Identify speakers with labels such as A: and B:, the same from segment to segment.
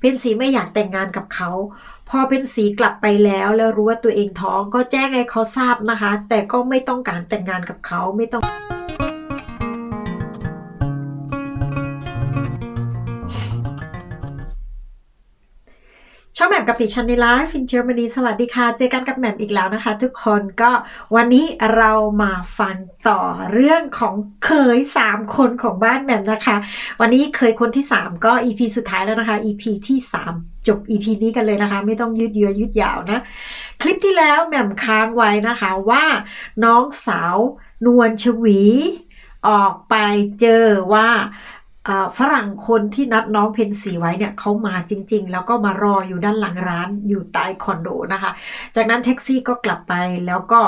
A: เพนสีไม่อยากแต่งงานกับเขาพอเพนสีกลับไปแล้วแล้วรู้ว่าตัวเองท้องก็แจ้งให้เขาทราบนะคะ แต่ก็ไม่ต้องการแต่งงานกับเขาไม่ต้อง ช่องแหม่มกับปิชันในไลฟ์ฟินเจอร์มนีสวัสดีค่ะ เจอกันกับแหม่มอีกแล้วนะคะ ทุกคนก็วันนี้เรามาฟังต่อเรื่องของเคย 3 คนของบ้านแหม่มนะคะ วันนี้เคยคนที่ 3 ก็ EP สุดท้ายแล้วนะคะ EP ที่ 3 จบ EP นี้กันเลยนะคะ ไม่ต้องยืดเยื้อยืดยาวนะ คลิปที่แล้วแหม่มค้างไว้นะคะว่าน้องสาวนวลชวีออกไปเจอว่า ฝรั่งคนที่นัดน้องเพนสีไว้เนี่ยเขามาจริง ๆ แล้วก็มารออยู่ด้านหลังร้านอยู่ใต้คอนโดนะคะ จากนั้นแท็กซี่ก็กลับไปแล้วก็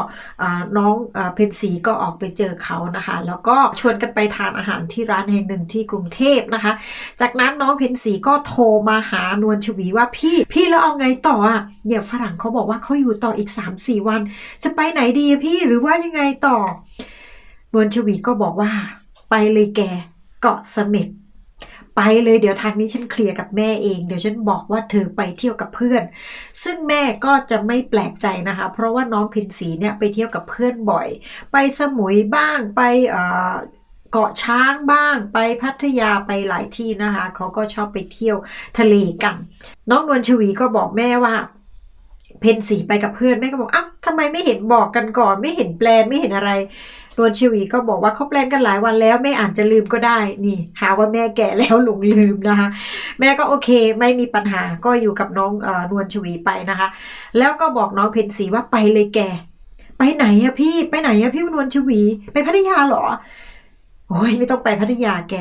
A: น้องเพนสีก็ออกไปเจอเขานะคะ แล้วก็ชวนกันไปทานอาหารที่ร้านแห่งหนึ่งที่กรุงเทพนะคะ จากนั้นน้องเพนสีก็โทรมาหานวลชวีว่าพี่พี่แล้วเอาไงต่ออะเนี่ยฝรั่งเขาบอกว่าเขาอยู่ต่ออีก 3-4 วัน จะไปไหนดีพี่หรือว่ายังไงต่อนวลชวีก็บอกว่าไปเลยแก เกาะเสม็ดไปเลยเดี๋ยวทางนี้ฉันเคลียร์กับแม่เอง เดี๋ยวฉันบอกว่าเธอไปเที่ยวกับเพื่อน ซึ่งแม่ก็จะไม่แปลกใจนะคะ เพราะว่าน้องเพินสีเนี่ยไปเที่ยวกับเพื่อนบ่อย ไปสมุยบ้างไปเอ่อเกาะช้างบ้าง ไปพัทยาไปหลายที่นะคะเขาก็ชอบไปเที่ยวทะเลกัน น้องนวลชวีก็บอกแม่ว่าเพนสีไปกับเพื่อนแม่ก็บอกอ้าวทำไมไม่เห็นบอกกันก่อน ไม่เห็นแปลนไม่เห็นอะไร นวลชวีก็บอกว่าเขาแปลนกันหลายวันแล้วแม่อาจจะลืมก็ได้นี่ หาว่าแม่แก่แล้วหลงลืมนะคะ แม่ก็โอเคไม่มีปัญหาก็อยู่กับน้องอนวลชวีไปนะคะ แล้วก็บอกน้องเพนสีว่าไปเลยแกไปไหนอะพี่ไปไหนอะพี่นวลชวี ไปพัทยาเหรอโอ้ยไม่ต้องไปพัทยาแก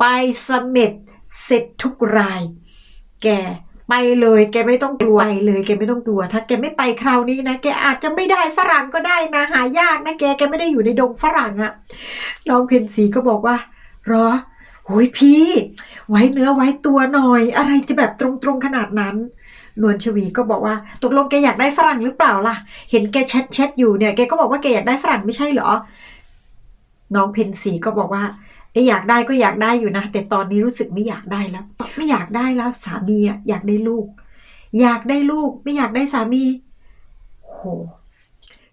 A: ไปเสม็ดเสร็จทุกราย แก ไปเลยแกไม่ต้องกลัวไปเลยแกไม่ต้องกลัว ถ้าแกไม่ไปคราวนี้นะแกอาจจะไม่ได้ฝรั่งก็ได้นะหายากนะแกแกไม่ได้อยู่ในดงฝรั่งอะน้องเพนสีก็บอกว่ารอโอ้ยพี่ ไว้เนื้อไว้ตัวหน่อย อะไรจะแบบตรงๆขนาดนั้นนวลชวีก็บอกว่าตกลงแกอยากได้ฝรั่งหรือเปล่าล่ะ เห็นแกแชทแชทอยู่เนี่ยแกก็บอกว่าแกอยากได้ฝรั่งไม่ใช่เหรอ น้องเพนสีก็บอกว่า ไอยอยากได้ก็อยากได้อยู่นะ แต่ตอนนี้รู้สึกไม่อยากได้แล้วไม่อยากได้แล้ว สามีอะอยากได้ลูก อยากได้ลูก ไม่อยากได้สามีโห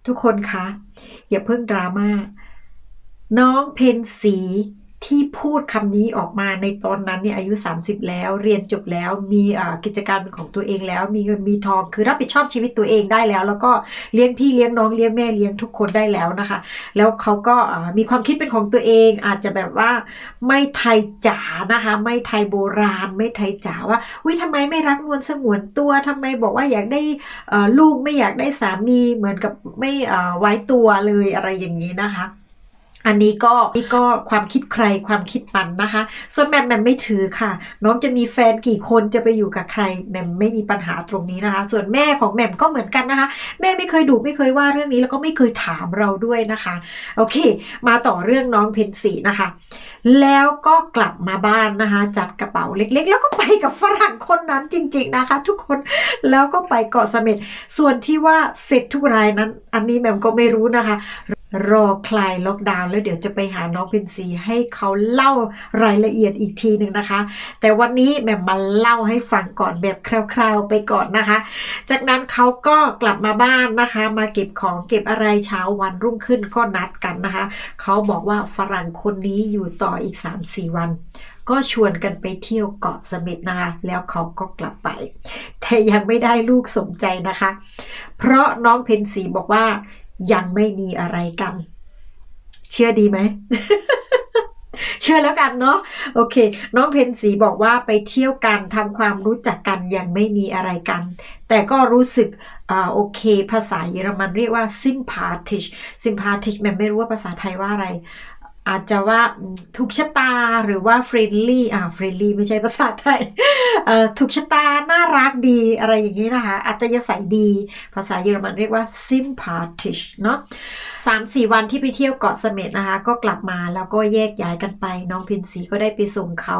A: ทุกคนคะอย่าเพิ่งดราม่าน้องเพนสี ที่พูดคำนี้ออกมาในตอนนั้นเนี่ยอายุ 30 แล้วเรียนจบแล้วมีกิจการเป็นของตัวเองแล้ว มีเงินมีทองคือรับผิดชอบชีวิตตัวเองได้แล้ว แล้วก็เลี้ยงพี่เลี้ยงน้องเลี้ยงแม่เลี้ยงทุกคนได้แล้วนะคะ แล้วเขาก็มีความคิดเป็นของตัวเองอาจจะแบบว่าไม่ไทยจ๋านะคะ ไม่ไทยโบราณ ไม่ไทยจ๋าว่าวิทำไมไม่รักนวลสงวนตัวทำไมบอกว่าอยากได้ลูกไม่อยากได้สามีเหมือนกับไม่ไว้ตัวเลยอะไรอย่างนี้นะคะ อันนี้ก็นี่ก็ความคิดใครความคิดมันนะคะ ส่วนแมมแหมมไม่ถือค่ะ น้องจะมีแฟนกี่คนจะไปอยู่กับใครแหมมไม่มีปัญหาตรงนี้นะคะ ส่วนแม่ของแหมมก็เหมือนกันนะคะ แม่ไม่เคยดุไม่เคยว่าเรื่องนี้แล้วก็ไม่เคยถามเราด้วยนะคะ โอเค มาต่อเรื่องน้องเพนสีนะคะ แล้วก็กลับมาบ้านนะคะ จัดกระเป๋าเล็ก ๆ แล้วก็ไปกับฝรั่งคนนั้นจริง ๆนะคะ ทุกคนแล้วก็ไปเกาะเสม็ดส่วนที่ว่าเสร็จทุกรายนั้น อันนี้แหมมก็ไม่รู้นะคะ รอคลายล็อกดาวน์แล้วเดี๋ยวจะไปหาน้องเพนซีให้เขาเล่ารายละเอียดอีกทีหนึ่งนะคะ แต่วันนี้แม่มมาเล่าให้ฟังก่อนแบบคร่าวๆไปก่อนนะคะ จากนั้นเขาก็กลับมาบ้านนะคะ มาเก็บของเก็บอะไรเช้าวันรุ่งขึ้นก็นัดกันนะคะ เขาบอกว่าฝรั่งคนนี้อยู่ต่ออีก 3-4 วันก็ชวนกันไปเที่ยวเกาะเสม็ดนะคะแล้วเขาก็กลับไป แต่ยังไม่ได้ลูกสมใจนะคะ เพราะน้องเพนสีบอกว่า ยังไม่มีอะไรกัน เชื่อดีไหม เชื่อแล้วกันเนาะโอเค น้องเพนสีบอกว่าไปเที่ยวกันทำความรู้จักกันยังไม่มีอะไรกัน แต่ก็รู้สึกอ่าโอเค ภาษาเยอรมันเรียกว่า sympathisch sympathisch แม่ไม่รู้ว่าภาษาไทยว่าอะไร อาจจะว่าถูกชะตาหรือว่า friendly อ่า friendly ไม่ใช่ภาษาไทยถูกชะตา น่ารักดีอะไรอย่างนี้นะคะ อัตยสัยดี ภาษาเยอรมันเรียกว่า sympathish เนาะสามสี่วันที่ไปเที่ยวเกาะเสม็ดนะคะ ก็กลับมาแล้วก็แยกย้ายกันไป น้องพินสีก็ได้ไปส่งเขา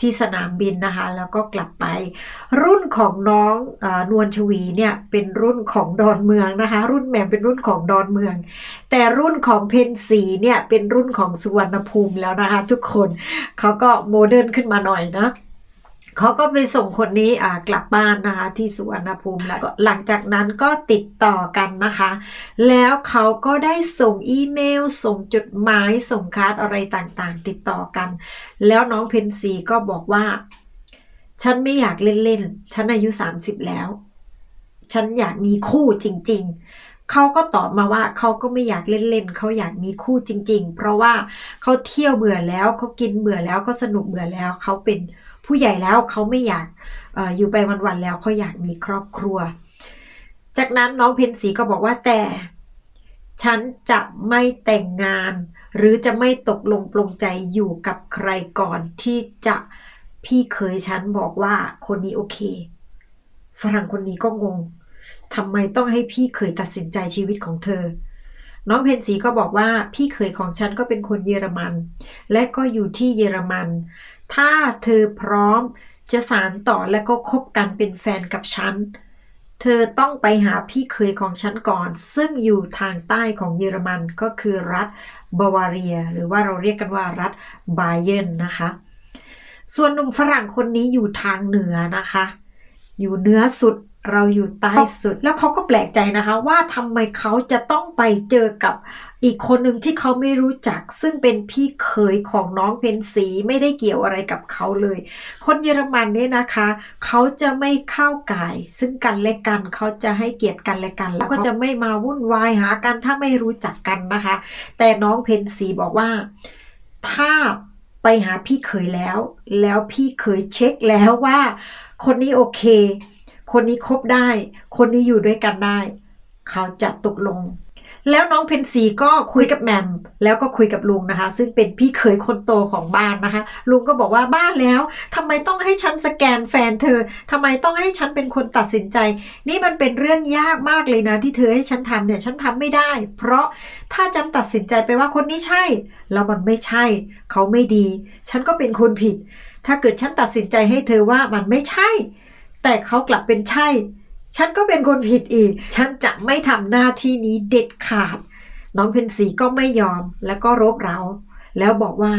A: ที่สนามบินนะคะ แล้วก็กลับไป รุ่นของน้องออนวลชวีเนี่ยเป็นรุ่นของดอนเมืองนะคะ รุ่นแหม่มเป็นรุ่นของดอนเมือง แต่รุ่นของเพนสีเนี่ยเป็นรุ่นของสุวรรณภูมิแล้วนะคะ ทุกคนเขาก็โมเดิร์นขึ้นมาหน่อยนะเขาก็ไปส่งคนนี้กลับบ้านนะคะ ที่สุวรรณภูมิแล้วก็หลังจากนั้นก็ติดต่อกันนะคะ แล้วเขาก็ได้ส่งอีเมล ส่งจดหมายส่งการ์ดอะไรต่างๆ ติดต่อกัน แล้วน้องเพนสีก็บอกว่า ฉันไม่อยากเล่นๆ ฉันอายุ 30 แล้ว ฉันอยากมีคู่จริง ๆ เขาก็ตอบมาว่าเขาก็ไม่อยากเล่นๆเขาอยากมีคู่จริง ๆ เพราะว่าเขาเที่ยวเบื่อแล้วเขากินเบื่อแล้วเขาสนุกเบื่อแล้วเขาเป็นผู้ใหญ่แล้วเขาไม่อยากอออยู่ไปวันๆแล้วเขาอยากมีครอบครัว จากนั้นน้องเพนสีก็บอกว่าแต่ ฉันจะไม่แต่งงาน หรือจะไม่ตกลงปลงใจอยู่กับใครก่อนที่จะพี่เคยฉันบอกว่าคนนี้โอเค ฝรั่งคนนี้ก็งง ทำไมต้องให้พี่เคยตัดสินใจชีวิตของเธอ น้องเพนสีก็บอกว่าพี่เคยของฉันก็เป็นคนเยอรมัน และก็อยู่ที่เยอรมัน ถ้าเธอพร้อมจะสารต่อและก็คบกันเป็นแฟนกับฉัน เธอต้องไปหาพี่เคยของฉันก่อน ซึ่งอยู่ทางใต้ของเยอรมันก็คือรัฐบาวาเรีย หรือว่าเราเรียกกันว่ารัฐบาเยนนะคะ ส่วนหนุ่มฝรั่งคนนี้อยู่ทางเหนือนะคะ อยู่เหนือสุด เราอยู่ใต้สุด แล้วเขาก็แปลกใจนะคะว่าทำไมเขาจะต้องไปเจอกับอีกคนหนึ่งที่เขาไม่รู้จัก ซึ่งเป็นพี่เคยของน้องเพนสีไม่ได้เกี่ยวอะไรกับเขาเลย คนเยอรมันเนี่ยนะคะ เขาจะไม่เข้าก่าย ซึ่งกันและกันเขาจะให้เกียรติกันและกัน แล้วก็จะไม่มาวุ่นวายหากันถ้าไม่รู้จักกันนะคะ แต่น้องเพนสีบอกว่าถ้าไปหาพี่เคยแล้ว แล้วพี่เคยเช็คแล้วว่า คนนี้โอเค คนนี้คบได้ คนนี้อยู่ด้วยกันได้ เขาจะตกลง แล้วน้องเพนสีก็คุยกับแหมมแล้วก็คุยกับลุงนะคะ ซึ่งเป็นพี่เขยคนโตของบ้านนะคะ ลุงก็บอกว่าบ้านแล้วทำไมต้องให้ฉันสแกนแฟนเธอทำไมต้องให้ฉันเป็นคนตัดสินใจ นี่มันเป็นเรื่องยากมากเลยนะ ที่เธอให้ฉันทำเนี่ยฉันทำไม่ได้ เพราะถ้าฉันตัดสินใจไปว่าคนนี้ใช่ แล้วมันไม่ใช่ เขาไม่ดี ฉันก็เป็นคนผิด ถ้าเกิดฉันตัดสินใจให้เธอว่ามันไม่ใช่ แต่เขากลับเป็นใช่ ฉันก็เป็นคนผิดอีก ฉันจะไม่ทำหน้าที่นี้เด็ดขาด น้องเพนสีก็ไม่ยอมแล้วก็รบเรา แล้วบอกว่า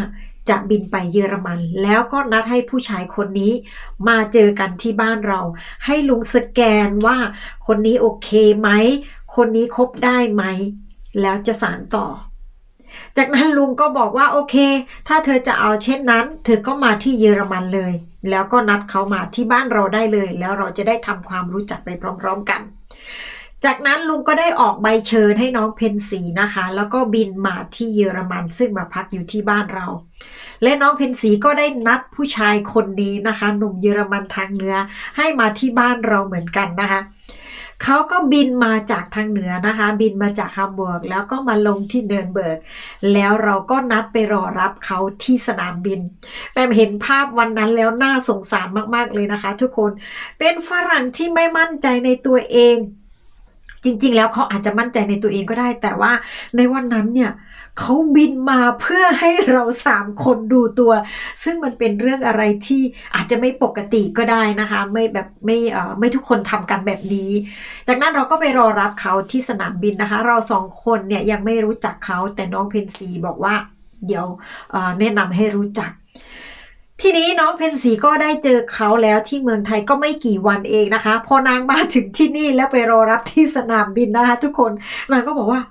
A: จะบินไปเยอรมัน แล้วก็นัดให้ผู้ชายคนนี้ มาเจอกันที่บ้านเรา ให้ลุงสแกนว่าคนนี้โอเคไหม คนนี้คบได้ไหม แล้วจะสานต่อ จากนั้นลุงก็บอกว่าโอเค ถ้าเธอจะเอาเช่นนั้น เธอก็มาที่เยอรมันเลย แล้วก็นัดเขามาที่บ้านเราได้เลย แล้วเราจะได้ทำความรู้จักไปพร้อมๆกัน จากนั้นลุงก็ได้ออกใบเชิญให้น้องเพนสีนะคะ แล้วก็บินมาที่เยอรมันซึ่งมาพักอยู่ที่บ้านเรา และน้องเพนสีก็ได้นัดผู้ชายคนนี้นะคะ หนุ่มเยอรมันทางเหนือให้มาที่บ้านเราเหมือนกันนะคะ เขาก็บินมาจากทางเหนือนะคะ บินมาจากฮัมบูร์กแล้วก็มาลงที่เนินเบิร์กแล้วเราก็นัดไปรอรับเขาที่สนามบินแปมเห็นภาพวันนั้นแล้วน่าสงสารมากๆเลยนะคะ ทุกคนเป็นฝรั่งที่ไม่มั่นใจในตัวเอง จริง ๆ แล้วเขาอาจจะมั่นใจในตัวเองก็ได้ แต่ว่าในวันนั้นเนี่ยเเขาบินมาเพื่อให้เราสามคนดูตัว ซึ่งมันเป็นเรื่องอะไรที่อาจจะไม่ปกติก็ได้นะคะ ไม่แบบไม่เอ่อไม่ทุกคนทำกันแบบนี้ จากนั้นเราก็ไปรอรับเขาที่สนามบินนะคะ เราสองคนเนี่ยยังไม่รู้จักเขาแต่น้องเพนซีบอกว่า เดี๋ยวแนะนำให้รู้จักทีนี้น้องเพนสีก็ได้เจอเขาแล้วที่เมืองไทยก็ไม่กี่วันเองนะคะ พอนางมาถึงที่นี่แล้วไปรอรับที่สนามบินนะคะ ทุกคนนางก็บอกว่า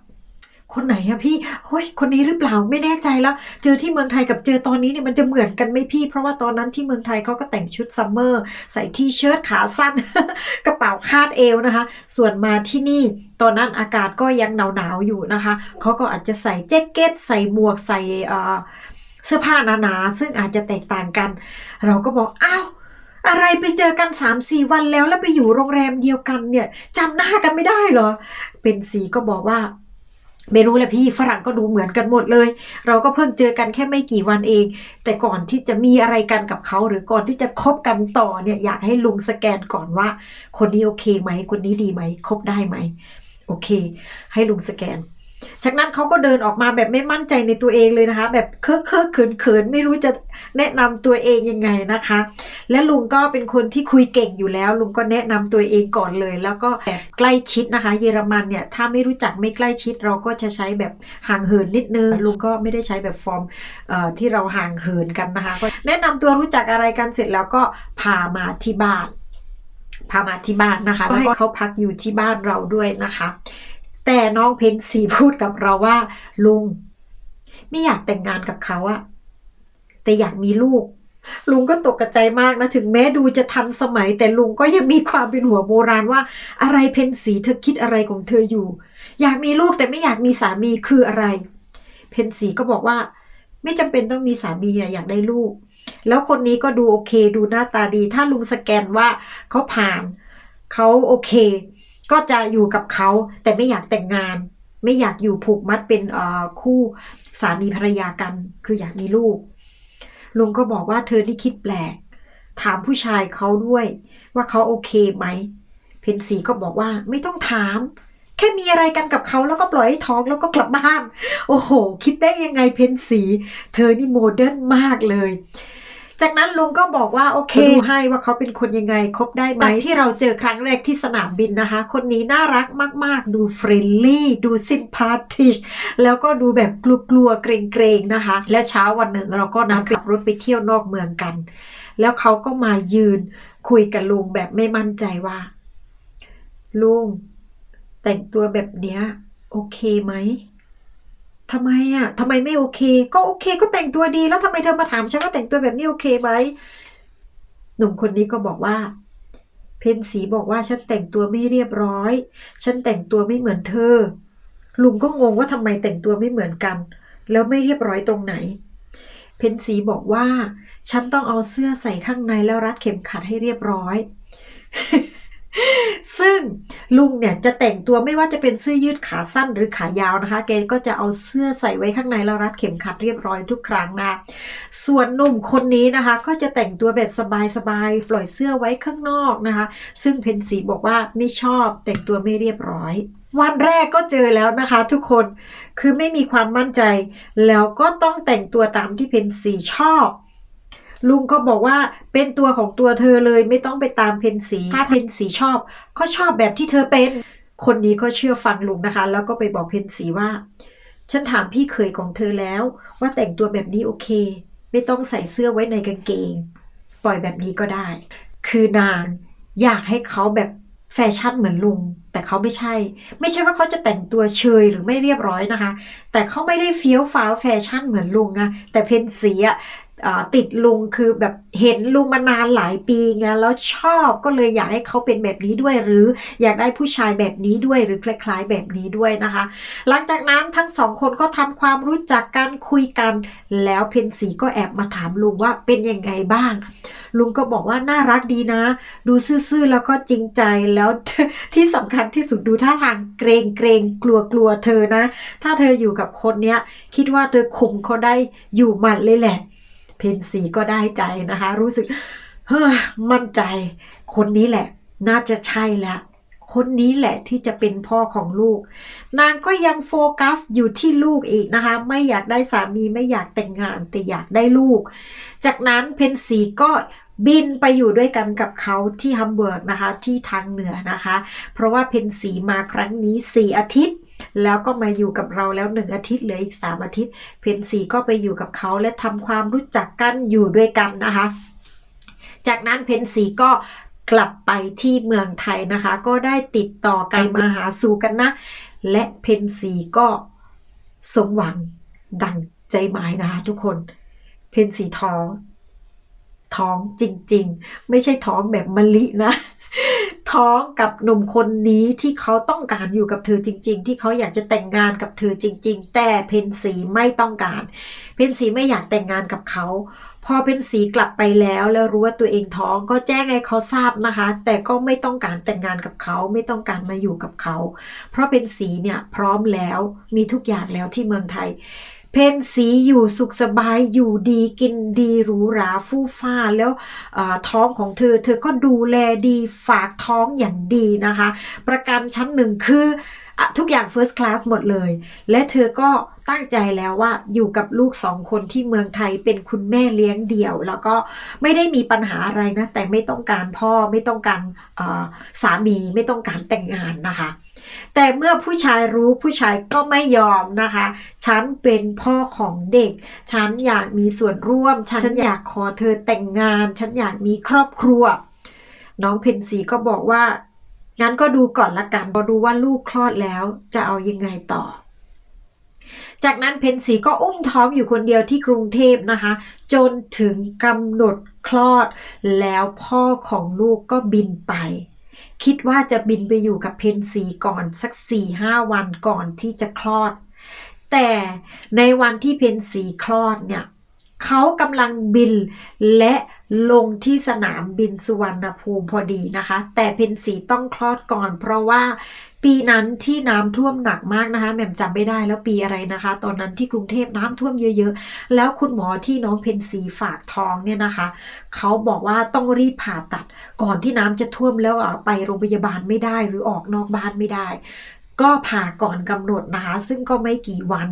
A: คนไหนอะพี่เฮ้ยคนนี้หรือเปล่าไม่แน่ใจแล้ว เจอที่เมืองไทยกับเจอตอนนี้เนี่ยมันจะเหมือนกันไหมพี่ เพราะว่าตอนนั้นที่เมืองไทยเขาก็แต่งชุดซัมเมอร์ใส่ทีเชิ้ตขาสั้น กระเป๋าคาดเอวนะคะ ส่วนมาที่นี่ตอนนั้นอากาศก็ยังหนาวๆอยู่นะคะเขาก็อาจจะใส่แจ็คเก็ต ใส่หมวกใส่เสื้อผ้าหนาๆซึ่งอาจจะแตกต่างกัน เราก็บอกอ้าวอะไรไปเจอกัน3าสี่วันแล้วแล้วไปอยู่โรงแรมเดียวกันเนี่ยจำหน้ากันไม่ได้เหรอ เป็นสีก็บอกว่า ไม่รู้แหละพี่ฝรั่งก็ดูเหมือนกันหมดเลย เราก็เพิ่งเจอกันแค่ไม่กี่วันเอง แต่ก่อนที่จะมีอะไรกันกับเขาหรือก่อนที่จะคบกันต่อเนี่ยอยากให้ลุงสแกนก่อนว่า คนนี้โอเคไหมคนนี้ดีไหมคบได้ไหมโอเค ให้ลุงสแกน จากนั้นเขาก็เดินออกมาแบบไม่มั่นใจในตัวเองเลยนะคะ แบบเคอะเคอะเขินเขินไม่รู้จะแนะนำตัวเองยังไงนะคะ และลุงก็เป็นคนที่คุยเก่งอยู่แล้ว ลุงก็แนะนำตัวเองก่อนเลย แล้วก็แบบใกล้ชิดนะคะ เยอรมันเนี่ยถ้าไม่รู้จักไม่ใกล้ชิดเราก็จะใช้แบบห่างเหินนิดนึงลุงก็ไม่ได้ใช้แบบฟอร์มเอ่อที่เราห่างเหินกันนะคะ ก็แนะนำตัวรู้จักอะไรกันเสร็จแล้วก็พามาที่บ้านพามาที่บ้านนะคะแล้วให้เขาพักอยู่ที่บ้านเราด้วยนะคะ แต่น้องเพนสีพูดกับเราว่า ลุง ไม่อยากแต่งงานกับเขาอะแต่อยากมีลูก ลุงก็ตกใจมากนะถึงแม้ดูจะทันสมัย แต่ลุงก็ยังมีความเป็นหัวโบราณว่า อะไรเพนสีเธอคิดอะไรของเธออยู่ อยากมีลูกแต่ไม่อยากมีสามีคืออะไร เพนสีก็บอกว่า ไม่จำเป็นต้องมีสามีอะอยากได้ลูก แล้วคนนี้ก็ดูโอเค ดูหน้าตาดี ถ้าลุงสแกนว่าเขาผ่านเขาโอเค ก็จะอยู่กับเขาแต่ไม่อยากแต่งงาน ไม่อยากอยู่ผูกมัดเป็นคู่สามีภรรยากัน คืออยากมีลูก ลุงก็บอกว่าเธอที่คิดแปลก ถามผู้ชายเขาด้วย ว่าเขาโอเคไหม เพนสีก็บอกว่าไม่ต้องถาม แค่มีอะไรกันกับเขาแล้วก็ปล่อยให้ท้องแล้วก็กลับบ้าน โอ้โห คิดได้ยังไงเพนสี เธอนี่โมเดิร์นมากเลย จากนั้นลุงก็บอกว่าโอเคดูให้ว่าเขาเป็นคนยังไงคบได้ไหมที่เราเจอครั้งแรกที่สนามบินนะคะ คนนี้น่ารักมาก ๆ ดูเฟรนลี่ดูซิมพาติชแล้วก็ดูแบบกลัวๆเกรงๆนะคะ และเช้าวันหนึ่งเราก็นัดขับรถไปเที่ยวนอกเมืองกัน แล้วเขาก็มายืนคุยกับลุงแบบไม่มั่นใจว่า ลุงแต่งตัวแบบเนี้ย โอเคไหม ทำไมอะทำไมไม่โอเค ก็โอเค ก็แต่งตัวดี แล้วทำไมเธอมาถามฉันว่าแต่งตัวแบบนี้โอเคไหมหนุ่มคนนี้ก็บอกว่า เพนสีบอกว่าฉันแต่งตัวไม่เรียบร้อย ฉันแต่งตัวไม่เหมือนเธอ ลุงก็งงว่าทำไมแต่งตัวไม่เหมือนกัน แล้วไม่เรียบร้อยตรงไหน เพนสีบอกว่า ฉันต้องเอาเสื้อใส่ข้างในแล้วรัดเข็มขัดให้เรียบร้อย ซึ่งลุงเนี่ยจะแต่งตัวไม่ว่าจะเป็นเสื้อยืดขาสั้นหรือขายาวนะคะ แกก็จะเอาเสื้อใส่ไว้ข้างในแล้วรัดเข็มขัดเรียบร้อยทุกครั้งนะ ส่วนหนุ่มคนนี้นะคะ ก็จะแต่งตัวแบบสบายๆ ปล่อยเสื้อไว้ข้างนอกนะคะ ซึ่งเพนสีบอกว่าไม่ชอบแต่งตัวไม่เรียบร้อยวันแรกก็เจอแล้วนะคะ ทุกคนคือไม่มีความมั่นใจ แล้วก็ต้องแต่งตัวตามที่เพนสีชอบ ลุงก็บอกว่าเป็นตัวของตัวเธอเลยไม่ต้องไปตามเพนสีถ้าเพนสีชอบก็ชอบแบบที่เธอเป็น คนนี้ก็เชื่อฟังลุงนะคะ แล้วก็ไปบอกเพนสีว่า ฉันถามพี่เคยของเธอแล้ว ว่าแต่งตัวแบบนี้โอเค ไม่ต้องใส่เสื้อไว้ในกางเกง ปล่อยแบบนี้ก็ได้ คือนางอยากให้เขาแบบแฟชั่นเหมือนลุง แต่เขาไม่ใช่ ไม่ใช่ว่าเขาจะแต่งตัวเชยหรือไม่เรียบร้อยนะคะ แต่เขาไม่ได้เฟี้ยวฟ้าวแฟชั่นเหมือนลุงอะแต่เพนสีอะอ่า ติดลุงคือแบบเห็นลุงมานานหลายปีไงแล้วชอบก็เลยอยากให้เขาเป็นแบบนี้ด้วยหรืออยากได้ผู้ชายแบบนี้ด้วยหรือคล้าย ๆ แบบนี้ด้วยนะคะ หลังจากนั้นทั้งสองคนก็ทำความรู้จักกันคุยกัน แล้วเพนสีก็แอบมาถามลุงว่าเป็นยังไงบ้าง ลุงก็บอกว่าน่ารักดีนะ ดูซื่อๆแล้วก็จริงใจแล้วที่สำคัญที่สุดดูท่าทางเกรงเกรงกลัวกลัวเธอนะ ถ้าเธออยู่กับคนเนี้ยคิดว่าเธอคุมเขาได้อยู่หมัดเลยแหละ เพนสีก็ได้ใจนะคะ รู้สึกเฮ้ยมั่นใจ คนนี้แหละ น่าจะใช่แล้วคนนี้แหละที่จะเป็นพ่อของลูก นางก็ยังโฟกัสอยู่ที่ลูกอีกนะคะ ไม่อยากได้สามีไม่อยากแต่งงานแต่อยากได้ลูก จากนั้นเพนสีก็บินไปอยู่ด้วยกันกับเขาที่ฮัมเบิร์กนะคะที่ทางเหนือนะคะ เพราะว่าเพนสีมาครั้งนี้ 4 อาทิตย์ แล้วก็มาอยู่กับเราแล้วหนึ่งอาทิตย์เหลืออีก3อาทิตย์ เพนสีก็ไปอยู่กับเขาและทำความรู้จักกันอยู่ด้วยกันนะคะ จากนั้นเพนสีก็กลับไปที่เมืองไทยนะคะ ก็ได้ติดต่อกันมาหาสู่กันนะ และเพนสีก็สมหวังดังใจหมายนะคะทุกคน เพนสีท้อง ท้องจริงๆ ไม่ใช่ท้องแบบมะลินะ ท้องกับหนุ่มคนนี้ที่เขาต้องการอยู่กับเธอจริง ๆ ที่เขาอยากจะแต่งงานกับเธอจริง ๆ แต่เพนสีไม่ต้องการ เพนสีไม่อยากแต่งงานกับเขาพอเพนสีกลับไปแล้วแล้วรู้ว่าตัวเองท้องก็แจ้งให้เขาทราบนะคะ แต่ก็ไม่ต้องการแต่งงานกับเขาไม่ต้องการมาอยู่กับเขา เพราะเพนสีเนี่ยพร้อมแล้วมีทุกอย่างแล้วที่เมืองไทย เพนสีอยู่สุขสบายอยู่ดีกินดีหรูหราฟู่ฟ้าแล้วท้องของเธอ เธอก็ดูแลดีฝากท้องอย่างดีนะคะ ประกันชั้นหนึ่งคือ ทุกอย่าง first class หมดเลย และเธอก็ตั้งใจแล้วว่าอยู่กับลูกสองคนที่เมืองไทยเป็นคุณแม่เลี้ยงเดี่ยว แล้วก็ไม่ได้มีปัญหาอะไรนะ แต่ไม่ต้องการพ่อไม่ต้องการสามีไม่ต้องการแต่งงานนะคะ แต่เมื่อผู้ชายรู้ผู้ชายก็ไม่ยอมนะคะ ฉันเป็นพ่อของเด็ก ฉันอยากมีส่วนร่วม ฉันอยากขอเธอแต่งงาน ฉันอยากมีครอบครัว น้องเพนสีก็บอกว่า งั้นก็ดูก่อนละกันพอดูว่าลูกคลอดแล้วจะเอายังไงต่อ จากนั้นเพนสีก็อุ้มท้องอยู่คนเดียวที่กรุงเทพนะคะ จนถึงกำหนดคลอด แล้วพ่อของลูกก็บินไป คิดว่าจะบินไปอยู่กับเพนสีก่อนสักสี่ห้าวันก่อนที่จะคลอด แต่ในวันที่เพนสีคลอดเนี่ยเขากำลังบินและ ลงที่สนามบินสุวรรณภูมิพอดีนะคะ แต่เพนสีต้องคลอดก่อน เพราะว่าปีนั้นที่น้ำท่วมหนักมากนะคะแหม่มจำไม่ได้แล้วปีอะไรนะคะ ตอนนั้นที่กรุงเทพน้ำท่วมเยอะๆ แล้วคุณหมอที่น้องเพนสีฝากท้องเนี่ยนะคะ เขาบอกว่าต้องรีบผ่าตัดก่อนที่น้ำจะท่วมแล้วไปโรงพยาบาลไม่ได้หรือออกนอกบ้านไม่ได้ ก็ผ่าก่อนกำหนดนะคะ ซึ่งก็ไม่กี่วัน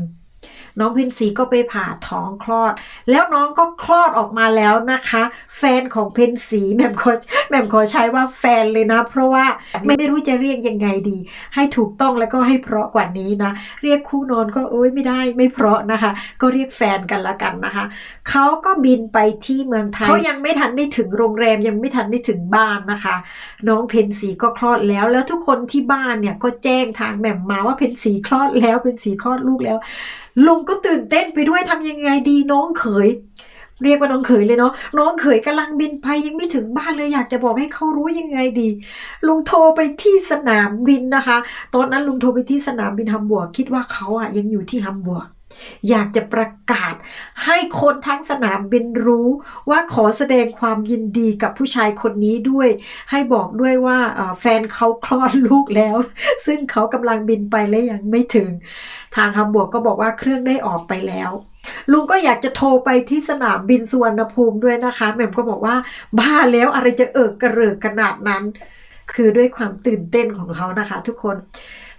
A: น้องเพนสีก็ไปผ่าท้องคลอด แล้วน้องก็คลอดออกมาแล้วนะคะ แฟนของเพนสีแหม่มขอแหม่มขอใช้ว่าแฟนเลยนะ เพราะว่าไม่ไม่รู้จะเรียกยังไงดี ให้ถูกต้องแล้วก็ให้เพราะกว่านี้นะ เรียกคู่นอนก็โอ้ยไม่ได้ไม่เพราะนะคะ ก็เรียกแฟนกันละกันนะคะเขาก็บินไปที่เมืองไทยเขายังไม่ทันได้ถึงโรงแรมยังไม่ทันได้ถึงบ้านนะคะ น้องเพนสีก็คลอดแล้วแล้วทุกคนที่บ้านเนี่ยก็แจ้งทางแหม่มมาว่าเพนสีคลอดแล้วเพนสีคลอดลูกแล้วลุงก็ตื่นเต้นไปด้วยทำยังไงดีน้องเขย เรียกว่าน้องเขยเลยเนาะน้องเขยกำลังบินไปยังไม่ถึงบ้านเลยอยากจะบอกให้เขารู้ยังไงดี ลุงโทรไปที่สนามบินนะคะ ตอนนั้นลุงโทรไปที่สนามบินฮัมบูร์กคิดว่าเขาอะยังอยู่ที่ฮัมบูร์ก อยากจะประกาศให้คนทั้งสนามบินรู้ว่าขอแสดงความยินดีกับผู้ชายคนนี้ด้วย ให้บอกด้วยว่าแฟนเขาคลอดลูกแล้ว ซึ่งเขากำลังบินไปและยังไม่ถึง ทางฮัมบูร์กก็บอกว่าเครื่องได้ออกไปแล้ว ลุงก็อยากจะโทรไปที่สนามบินสุวรรณภูมิด้วยนะคะแหม่มก็บอกว่าบ้าแล้วอะไรจะเอิกกระเริกขนาดนั้น คือด้วยความตื่นเต้นของเขานะคะ ทุกคน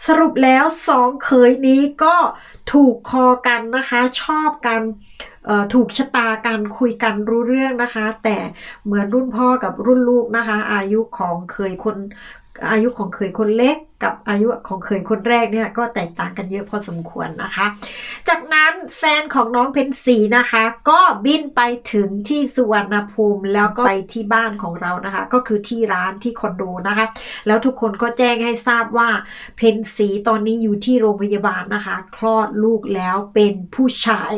A: สรุปแล้วสองเคยนี้ก็ถูกคอกันนะคะ ชอบกันถูกชะตากันคุยกันรู้เรื่องนะคะ แต่เหมือนรุ่นพ่อกับรุ่นลูกนะคะ อายุของเคยคน อายุของเคยคนเล็กกับอายุของเคยคนแรกเนี่ยก็แตกต่างกันเยอะพอสมควรนะคะ จากนั้นแฟนของน้องเพนสีนะคะ ก็บินไปถึงที่สุวรรณภูมิแล้วก็ไปที่บ้านของเรานะคะ ก็คือที่ร้านที่คอนโดนะคะ แล้วทุกคนก็แจ้งให้ทราบว่าเพนสีตอนนี้อยู่ที่โรงพยาบาลนะคะ คลอดลูกแล้วเป็นผู้ชาย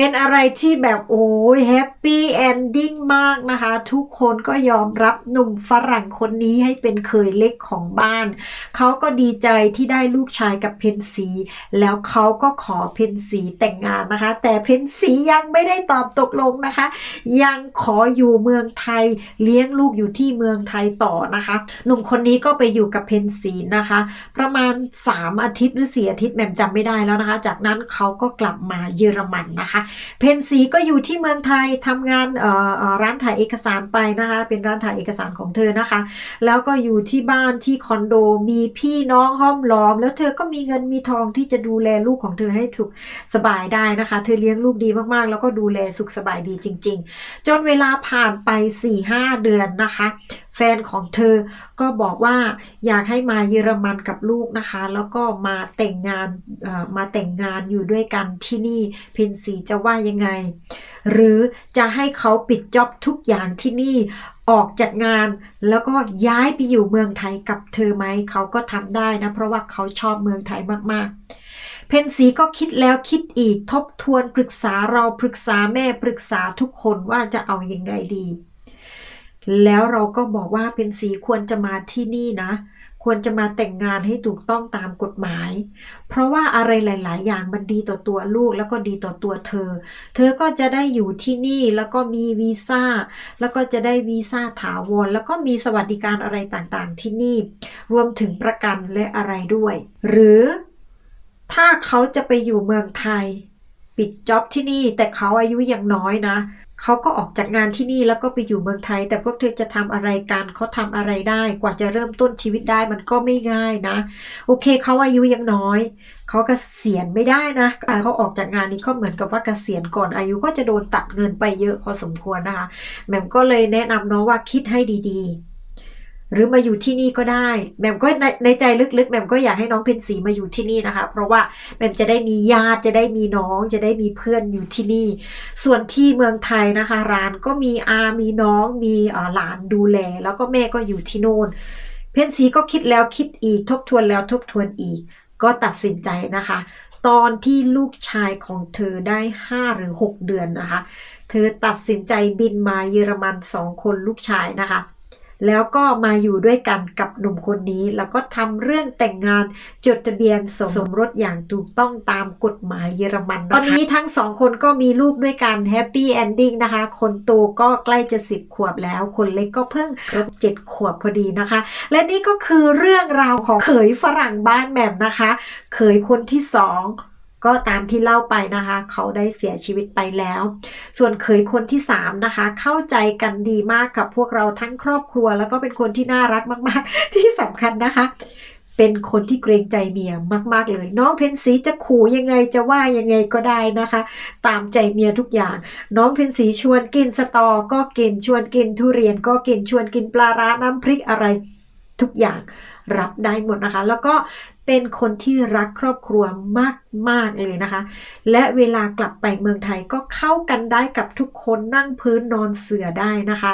A: เป็นอะไรที่แบบโอ้ยแฮปปี้เอนดิ้งมากนะคะ ทุกคนก็ยอมรับหนุ่มฝรั่งคนนี้ให้เป็นเคยเล็กของบ้าน เขาก็ดีใจที่ได้ลูกชายกับเพนสี แล้วเขาก็ขอเพนสีแต่งงานนะคะ แต่เพนสียังไม่ได้ตอบตกลงนะคะ ยังขออยู่เมืองไทยเลี้ยงลูกอยู่ที่เมืองไทยต่อนะคะ หนุ่มคนนี้ก็ไปอยู่กับเพนสีนะคะ ประมาณ 3 อาทิตย์หรือ4อาทิตย์แหม่มจำไม่ได้แล้วนะคะ จากนั้นเขาก็กลับมาเยอรมันนะคะเพนสีก็อยู่ที่เมืองไทยทำงานร้านถ่ายเอกสารไปนะคะ เป็นร้านถ่ายเอกสารของเธอนะคะ แล้วก็อยู่ที่บ้านที่คอนโดมีพี่น้องห้อมล้อม แล้วเธอก็มีเงินมีทองที่จะดูแลลูกของเธอให้ถูกสบายได้นะคะ เธอเลี้ยงลูกดีมากๆ แล้วก็ดูแลสุขสบายดีจริง ๆ จนเวลาผ่านไป4-5เดือนนะคะ แฟนของเธอก็บอกว่าอยากให้มาเยอรมันกับลูกนะคะ แล้วก็มาแต่งงานมาแต่งงานอยู่ด้วยกันที่นี่เพนสีจะว่ายังไง หรือจะให้เขาปิดจ็อบทุกอย่างที่นี่ออกจากงานแล้วก็ย้ายไปอยู่เมืองไทยกับเธอไหมเขาก็ทำได้นะ เพราะว่าเขาชอบเมืองไทยมากๆ เพนสีก็คิดแล้วคิดอีกทบทวนปรึกษาเราปรึกษาแม่ปรึกษาทุกคนว่าจะเอายังไงดี แล้วเราก็บอกว่าเป็นสีควรจะมาที่นี่นะ ควรจะมาแต่งงานให้ถูกต้องตามกฎหมาย เพราะว่าอะไรหลาย ๆ อย่างมันดีต่อตัวลูกแล้วก็ดีต่อตัวเธอ เธอก็จะได้อยู่ที่นี่แล้วก็มีวีซ่า แล้วก็จะได้วีซ่าถาวรแล้วก็มีสวัสดิการอะไรต่างๆ ที่นี่ รวมถึงประกันและอะไรด้วย หรือถ้าเขาจะไปอยู่เมืองไทย ปิดจ็อบที่นี่แต่เขาอายุยังน้อยนะ เขาก็ออกจากงานที่นี่แล้วก็ไปอยู่เมืองไทย แต่พวกเธอจะทำอะไรกันเขาทำอะไรได้ กว่าจะเริ่มต้นชีวิตได้มันก็ไม่ง่ายนะ โอเคเขาอายุยังน้อยเขาเกษียณไม่ได้นะเขาออกจากงานนี้ก็เหมือนกับว่าเกษียณก่อนอายุก็จะโดนตัดเงินไปเยอะพอสมควรนะคะแหม่มก็เลยแนะนำน้องว่าคิดให้ดีๆ หรือมาอยู่ที่นี่ก็ได้แม่มก็ในในใจลึกๆแม่มก็อยากให้น้องเพนสีมาอยู่ที่นี่นะคะ เพราะว่าแม่มจะได้มีญาติจะได้มีน้อง จะได้มีเพื่อนอยู่ที่นี่ ส่วนที่เมืองไทยนะคะ ร้านก็มีอามีน้องมีหลานดูแล แล้วก็แม่ก็อยู่ที่โน่น เพนสีก็คิดแล้วคิดอีกทบทวนแล้วทบทวนอีก ก็ตัดสินใจนะคะ ตอนที่ลูกชายของเธอได้ 5 หรือ 6 เดือนนะคะ เธอตัดสินใจบินมาเยอรมันสองคนลูกชายนะคะ แล้วก็มาอยู่ด้วยกันกับหนุ่มคนนี้ แล้วก็ทำเรื่องแต่งงานจดทะเบียนสมรสอย่างถูกต้องตามกฎหมายเยอรมันนะคะตอนนี้ทั้งสองคนก็มีลูกด้วยกันแฮปปี้เอนดิ้งนะคะ คนโตก็ใกล้จะสิบขวบแล้ว คนเล็กก็เพิ่งครบเจ็ดขวบพอดีนะคะ และนี่ก็คือเรื่องราวของเขยฝรั่งบ้านแหม่มนะคะ เขยคนที่สอง ก็ตามที่เล่าไปนะคะ เขาได้เสียชีวิตไปแล้ว ส่วนเขยคนที่สามนะคะ เข้าใจกันดีมากกับพวกเราทั้งครอบครัว แล้วก็เป็นคนที่น่ารักมาก ๆ ที่สำคัญนะคะ เป็นคนที่เกรงใจเมียมาก ๆ เลย น้องเพนสีจะขู่ยังไงจะว่ายังไงก็ได้นะคะ ตามใจเมียทุกอย่าง น้องเพนสีชวนกินสตอ ก็กินชวนกินทุเรียนก็กินชวนกินปลาร้าน้ำพริกอะไรทุกอย่าง รับได้หมดนะคะ แล้วก็เป็นคนที่รักครอบครัวมาก ๆ เลยนะคะ และเวลากลับไปเมืองไทยก็เข้ากันได้กับทุกคนนั่งพื้นนอนเสือได้นะคะ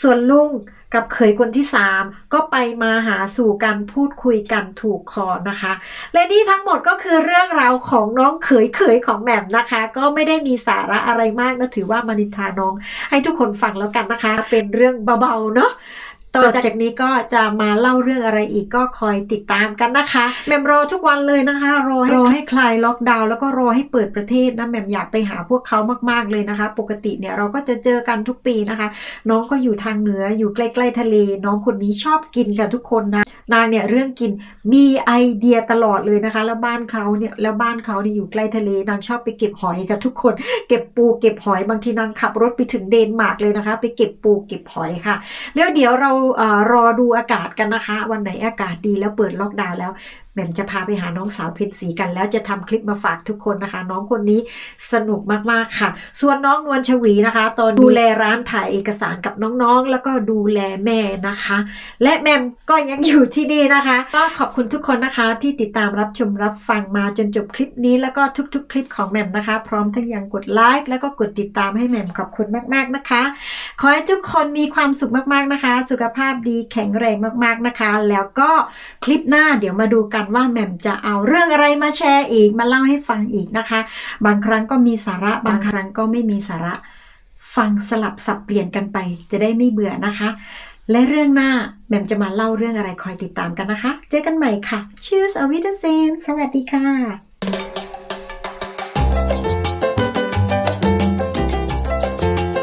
A: ส่วนลุงกับเขยคนที่ 3 ก็ไปมาหาสู่กันพูดคุยกันถูกคอนะคะ และนี่ทั้งหมดก็คือเรื่องราวของน้องเขยเขยของแหม่มนะคะ ก็ไม่ได้มีสาระอะไรมากนะถือว่ามานินทาน้อง ให้ทุกคนฟังแล้วกันนะคะ เป็นเรื่องเบาๆเนาะ ต่อจากนี้ก็จะมาเล่าเรื่องอะไรอีกก็คอยติดตามกันนะคะแหม่มรอทุกวันเลยนะคะ รอให้รอให้คลายล็อกดาวน์แล้วก็รอให้เปิดประเทศนะแหม่มอยากไปหาพวกเขามากๆเลยนะคะ ปกติเนี่ยเราก็จะเจอกันทุกปีนะคะ น้องก็อยู่ทางเหนืออยู่ใกล้ๆทะเล น้องคนนี้ชอบกินกันทุกคนนะนางเนี่ยเรื่องกินมีไอเดียตลอดเลยนะคะ แล้วบ้านเขาเนี่ยแล้วบ้านเขาเนี่ยอยู่ใกล้ทะเลนางชอบไปเก็บหอยกันทุกคน เก็บปูเก็บหอยบางทีนางขับรถไปถึงเดนมาร์กเลยนะคะ ไปเก็บปูเก็บหอยค่ะ แล้วเดี๋ยวเรารอดูอากาศกันนะคะ วันไหนอากาศดีแล้วเปิดล็อกดาวน์แล้ว ม่มจะพาไปหาน้องสาวเพชรสีกันแล้วจะทำคลิปมาฝากทุกคนนะคะ น้องคนนี้สนุกมากๆค่ะ ส่วนน้องนวลชวีนะคะ ตอนดูแลร้านถ่ายเอกสารกับน้องๆ แล้วก็ดูแลแม่นะคะ และแม่มก็ยังอยู่ที่นี่นะคะ ก็ขอบคุณทุกคนนะคะ ที่ติดตามรับชมรับฟังมาจนจบคลิปนี้แล้วก็ทุก ๆ คลิปของแม่มนะคะ พร้อมทั้งยังกดไลค์แล้วก็กดติดตามให้แม่มขอบคุณมากๆนะคะ ขอให้ทุกคนมีความสุขมากๆนะคะ สุขภาพดีแข็งแรงมากๆนะคะ แล้วก็คลิปหน้าเดี๋ยวมาดูกันว่าแหม่มจะเอาเรื่องอะไรมาแชร์อีกมาเล่าให้ฟังอีกนะคะ บางครั้งก็มีสาระบางครั้งก็ไม่มีสาระฟังสลับสับเปลี่ยนกันไปจะได้ไม่เบื่อนะคะ และเรื่องหน้าแหม่มจะมาเล่าเรื่องอะไรคอยติดตามกันนะคะ เจอกันใหม่ค่ะ Cheers auf Wiedersehen สวัสดีค่ะ